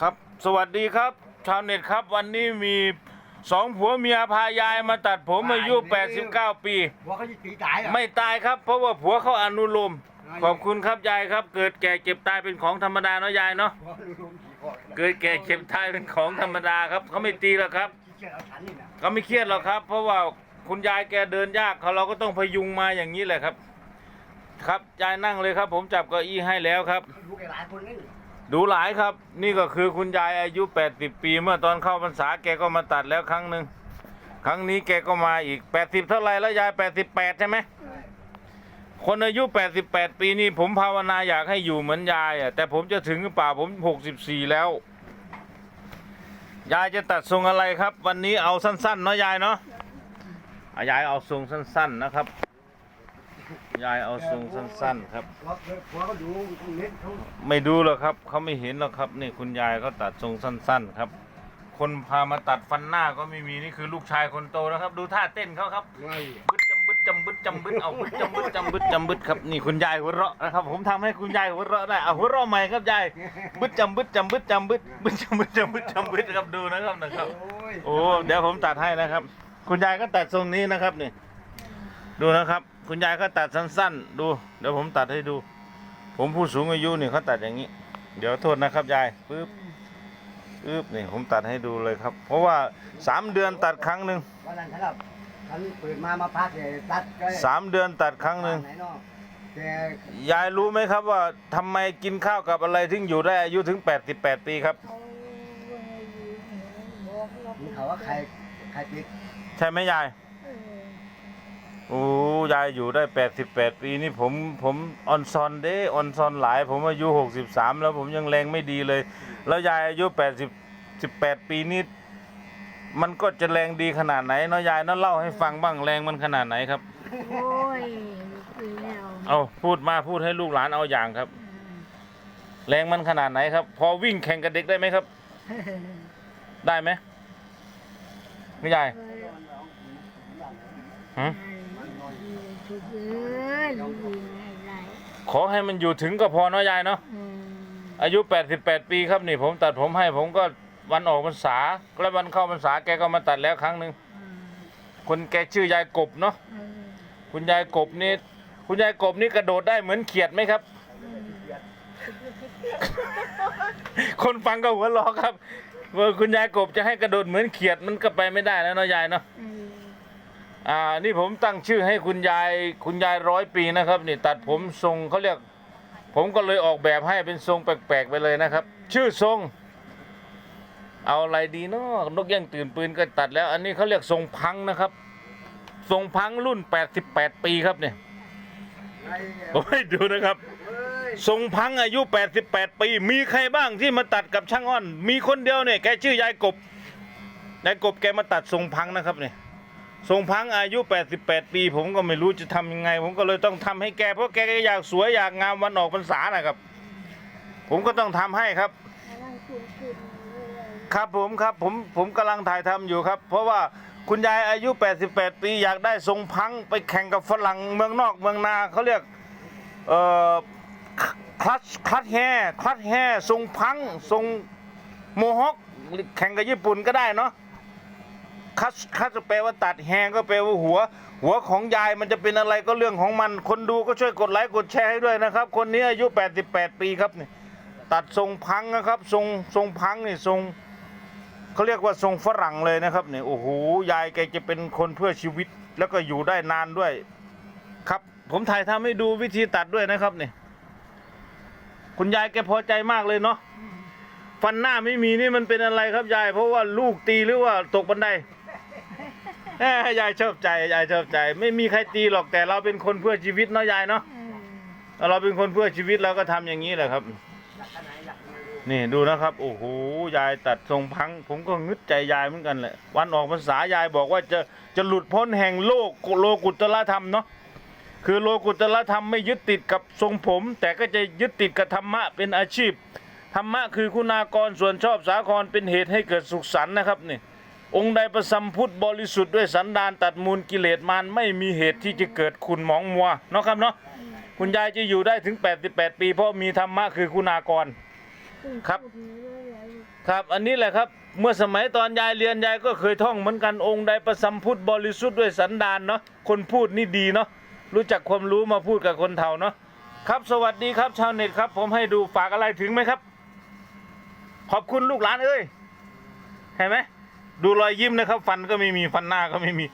ครับ สวัสดีครับ ชาวเน็ตครับ วันนี้มีสองผัวเมียพายายมาตัดผมอายุ 89 ปี หัวเขาจะตีตายอะไม่ตายครับ เพราะว่าผัวเขาอนุโลมขอบคุณครับยายครับ เกิดแก่เจ็บตายเป็นของธรรมดาเนาะยายเนาะหัวลุมขี่คอเกิดแก่เจ็บตายเป็นของธรรมดาครับเขาไม่ตีหรอกครับขี้เกียจเอาฉันนี่นะเขาไม่เครียดหรอกครับ เพราะว่าคุณยายแกเดินยากเขาเราก็ต้องพยุงมาอย่างนี้แหละครับ ครับยายนั่งเลยครับ ผมจับเก้าอี้ให้แล้วครับดูแกหลายคนนี่ ดูหลายครับ นี่ก็คือคุณยายอายุ 80 ปี เมื่อตอนเข้าพรรษาแกก็มาตัดแล้วครั้งหนึ่งครั้งนี้แกก็มาอีก 80 เท่าไหรแล้วยาย 88 ใช่ไหมคนอายุ 88 ปีนี่ผมภาวนาอยากให้อยู่เหมือนยายอะแต่ผมจะถึงหรือเปล่าผม 64 แล้ว ยายจะตัดทรงอะไรครับ วันนี้เอาสั้นๆเนาะยายเนาะยายเอาทรงสั้น ๆนะครับ ยายเอาทรงสั้น ๆ ครับหัวหัวเขาดูเน็ตเขาไม่ดูหรอกครับ เขาไม่เห็นหรอกครับนี่คุณยายเขาตัดทรงสั้น ๆ ครับ คนพามาตัดฟันหน้าก็ไม่มีนี่คือลูกชายคนโตนะครับ ดูท่าเต้นเขาครับไม่บึดจำบึดจำบึดจำบึดเอาบึดจำบึดจำบึดจำบึดครับนี่คุณยายหัวเราะนะครับ ผมทำให้คุณยายหัวเราะได้เอาหัวเราะใหม่ครับยายบึดจำบึดจำบึดจำบึดบึดจำบึดจำบึดจำบึดครับดูนะครับนะครับ โอ้ยโอ้เดี๋ยวผมตัดให้นะครับ คุณยายก็ตัดทรงนี้นะครับนี่ ดูนะครับ คุณยายก็ตัดสั้นๆ ดู เดี๋ยวผมตัดให้ดู ผมผู้สูงอายุนี่เขาตัดอย่างนี้ เดี๋ยวโทษนะครับยายปึ๊บปึ๊บนี่ผมตัดให้ดูเลยครับ เพราะว่าสามเดือนตัดครั้งหนึ่งวันนั้นฉันแบบฉันเปิดมามาพักเลยตัดก็สามเดือนตัดครั้งหนึ่งไหนเนาะแกยายรู้ไหมครับว่าทำไมกินข้าวกับอะไรถึงอยู่ได้อายุถึง 88 ปีครับ มีเขาว่าใครใครติด ใช่ไหมยาย โอ้ยายอยู่ได้ 88 ปีนี่ผมผมออนซอนเด้ออนซอนหลาย ผมอายุ 63 แล้วผมยังแรงไม่ดีเลย แล้วยายอายุ 80 18 ปีนี่มันก็จะแรงดีขนาดไหนเนาะยายเนาะเล่าให้ฟังบ้างแรงมันขนาดไหนครับ โอ้ยคุยแล้วเอาพูดมาพูดให้ลูกหลานเอาอย่างครับ แรงมันขนาดไหนครับ พอวิ่งแข่งกับเด็กได้ไหมครับ ได้ไหมไม่ยายหืมทุก เดือนดีอะไรขอให้มันอยู่ถึงก็พอเนาะยายเนาะอืมอายุ 88 ปีครับนี่ผมตัดผมให้ผมก็วันออกพรรษาและวันเข้าพรรษาแกก็มาตัดแล้วครั้งหนึ่งอืมคนแกชื่อยายกบเนาะอืมคุณยายกบนี่คุณยายกบนี่กระโดดได้เหมือนเขียดไหมครับ คนฟังก็หัวเราะครับว่าคุณยายกบจะให้กระโดดเหมือนเขียดมันก็ไปไม่ได้แล้วเนาะยายเนาะอืม อ่านี่ผมตั้งชื่อให้คุณยายคุณยายร้อยปีนะครับนี่ตัดผมทรงเขาเรียก ผมก็เลยออกแบบให้เป็นทรงแปลกๆไปเลยนะครับ ชื่อทรง เอาอะไรดีเนาะนกแย่งตื่นปืนก็ตัดแล้ว อันนี้เขาเรียกทรงพังนะครับ ทรงพังรุ่น 88 ปีครับเนี่ยไอ้โอ้ดูนะครับทรงพังอายุ 88 ปี มีใครบ้างที่มาตัดกับช่างอ้อน มีคนเดียวเนี่ยแกชื่อยายกบยายกบแกมาตัดทรงพังนะครับเนี่ย ทรงพังอายุ 88 ปี ผมก็ไม่รู้จะทำยังไง ผมก็เลยต้องทำให้แก เพราะแกก็อยากสวยอยากงามวันออกพรรษานะครับ ผมก็ต้องทำให้ครับกำลังคุยคุยเลยครับผมครับผมผมกำลังถ่ายทำอยู่ครับ เพราะว่าคุณยายอายุ 88 ปีอยากได้ทรงพังไปแข่งกับฝรั่งเมืองนอกเมืองนาเขาเรียกเอ่อคลัชคลัชแฮคลัชแฮทรงพังทรงโมฮอคแข่งกับญี่ปุ่นก็ได้เนาะ คลัชคลัชแปลว่าตัดแฮก็แปลว่าหัว หัวของยายมันจะเป็นอะไรก็เรื่องของมัน คนดูก็ช่วยกดไลค์กดแชร์ให้ด้วยนะครับ คนนี้อายุ 88 ปีครับนี่ตัดทรงพังนะครับทรงทรงพังนี่ทรงเขาเรียกว่าทรงฝรั่งเลยนะครับเนี่ยโอ้โหยายแกจะเป็นคนเพื่อชีวิต แล้วก็อยู่ได้นานด้วย ครับ ผมถ่ายทำให้ดูวิธีตัดด้วยนะครับเนี่ยคุณยายแกพอใจมากเลยเนาะฟันหน้าไม่มีนี่มันเป็นอะไรครับยาย เพราะว่าลูกตีหรือว่าตกบันได แหมยายชอบใจยายชอบใจ ไม่มีใครตีหรอกแต่เราเป็นคนเพื่อชีวิตเนาะยายเนาะอืมเราเป็นคนเพื่อชีวิตเราก็ทำอย่างนี้แหละครับ นี่ดูนะครับโอ้โหยายตัดทรงพัง ผมก็งึดใจยายเหมือนกันแหละวันออกพรรษายายบอกว่าจะจะหลุดพ้นแห่งโลกโลกุตละธรรมเนาะคือโลกุตละธรรมไม่ยึดติดกับทรงผม แต่ก็จะยึดติดกับธรรมะเป็นอาชีพธรรมะคือคุณากรส่วนชอบสาครเป็นเหตุให้เกิดสุขสันต์นะครับนี่ องค์ใดประสัมพุทธบริสุทธิ์ด้วยสันดานตัดมูลกิเลสมารไม่มีเหตุที่จะเกิดคุณหมองมัวเนาะครับเนาะคุณยายจะอยู่ได้ถึง 88 ปี เพราะมีธรรมะคือคุณากรครับ ครับอันนี้แหละครับ เมื่อสมัยตอนยายเรียนยายก็เคยท่องเหมือนกันองค์ใดประสัมพุทธบริสุทธิ์ด้วยสันดานเนาะคนพูดนี่ดีเนาะรู้จักความรู้มาพูดกับคนเฒ่าเนาะครับสวัสดีครับชาวเน็ตครับ ผมให้ดูฝากอะไรถึงไหมครับ ขอบคุณลูกหลานเอ้ยเห็นไหม ดูรอยยิ้มนะครับ ฟันก็ไม่มีฟันหน้าก็ไม่มี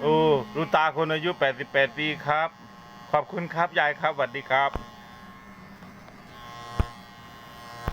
โอ้ดูตาคนอายุ 88 ปีครับ ขอบคุณครับยายครับสวัสดีครับ